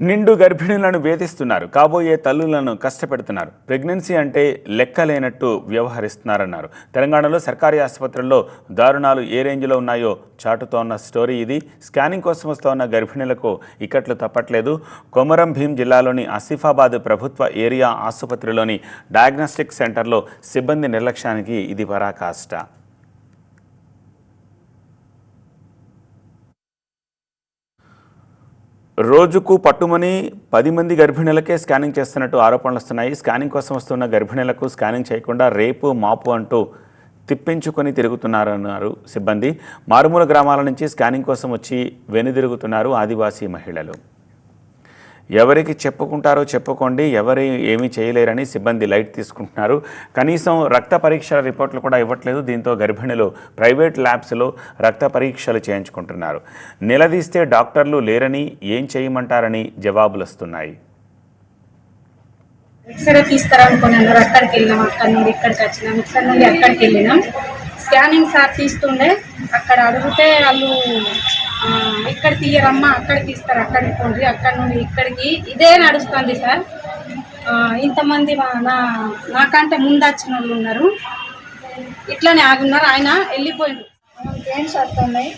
నిండు గర్భిణులను వేధిస్తున్నారు. కాబోయే తల్లులను కష్టపెడుతున్నారు. ప్రెగ్నెన్సీ అంటే లెక్కలేనట్టు వ్యవహరిస్తున్నారన్నారు. తెలంగాణలో సర్కారీ ఆసుపత్రుల్లో దారుణాలు ఏ రేంజ్లో ఉన్నాయో చాటుతోన్న స్టోరీ ఇది. స్కానింగ్ కోసం ఉన్న గర్భిణులకు ఇక్కట్లు తప్పట్లేదు. కొమరం భీం జిల్లాలోని ఆసిఫాబాద్ ప్రభుత్వ ఏరియా ఆసుపత్రిలోని డయాగ్నోస్టిక్ సెంటర్లో సిబ్బంది నిర్లక్ష్యానికి ఇది పరాకాష్ట. రోజుకు పట్టుమని పది మంది గర్భిణులకే స్కానింగ్ చేస్తున్నట్టు ఆరోపణలు వస్తున్నాయి. స్కానింగ్ కోసం వస్తున్న గర్భిణులకు స్కానింగ్ చేయకుండా రేపు మాపు అంటూ తిప్పించుకొని తిరుగుతున్నారన్నారు సిబ్బంది. మారుమూల గ్రామాల నుంచి స్కానింగ్ కోసం వచ్చి వెనుదిరుగుతున్నారు ఆదివాసీ మహిళలు. ఎవరికి చెప్పుకుంటారో చెప్పుకోండి ఎవరు ఏమీ చేయలేరని సిబ్బంది లైట్ తీసుకుంటున్నారు. కనీసం రక్త పరీక్షల రిపోర్ట్లు కూడా ఇవ్వట్లేదు దీంతో గర్భిణులు ప్రైవేట్ ల్యాబ్స్లో రక్త పరీక్షలు చేయించుకుంటున్నారు. నిలదీస్తే డాక్టర్లు లేరని ఏం చేయమంటారని జవాబులు వస్తున్నాయి. ఎక్స్రే తీస్తారనుకున్నాను అక్కడికి వెళ్ళినాం అక్కడ నుండి ఇక్కడికి వచ్చినాం ఇక్కడ నుండి అక్కడికి వెళ్ళినాం. స్కానింగ్ సార్ తీస్తుండే అక్కడ అడిగితే వాళ్ళు ఎక్కడ తీయరమ్మా అక్కడ తీస్తారు అక్కడికి పోండి అక్కడ నుండి ఇక్కడికి. ఇదే నడుస్తుంది సార్. ఇంతమంది మా- నా నాకంటే ముందు వచ్చిన వాళ్ళు ఉన్నారు. ఇట్లానే ఆగున్నారు. ఆయన వెళ్ళిపోయింది పెయిన్స్ వస్తున్నాయి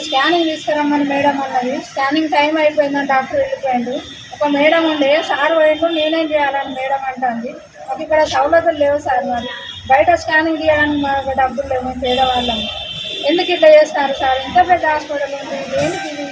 స్కానింగ్ తీసుకురమ్మని మేడం అన్నది. స్కానింగ్ టైం అయిపోయిందని డాక్టర్ వెళ్ళిపోయాడు. ఒక మేడం ఉండే సార్ పోయిండు నేనేం చేయాలని మేడం అంటుంది. మాకు ఇక్కడ సౌలతులు లేవు సార్ మరి. బయట స్కానింగ్ తీయడానికి మాకు డబ్బులు లేవు పేదవాళ్ళము పేదవాళ్ళం ఎందుకు ఇట్లా చేస్తారు సార్? ఇంత పెద్ద హాస్పిటల్ ఉంది. దేనికి ఇది?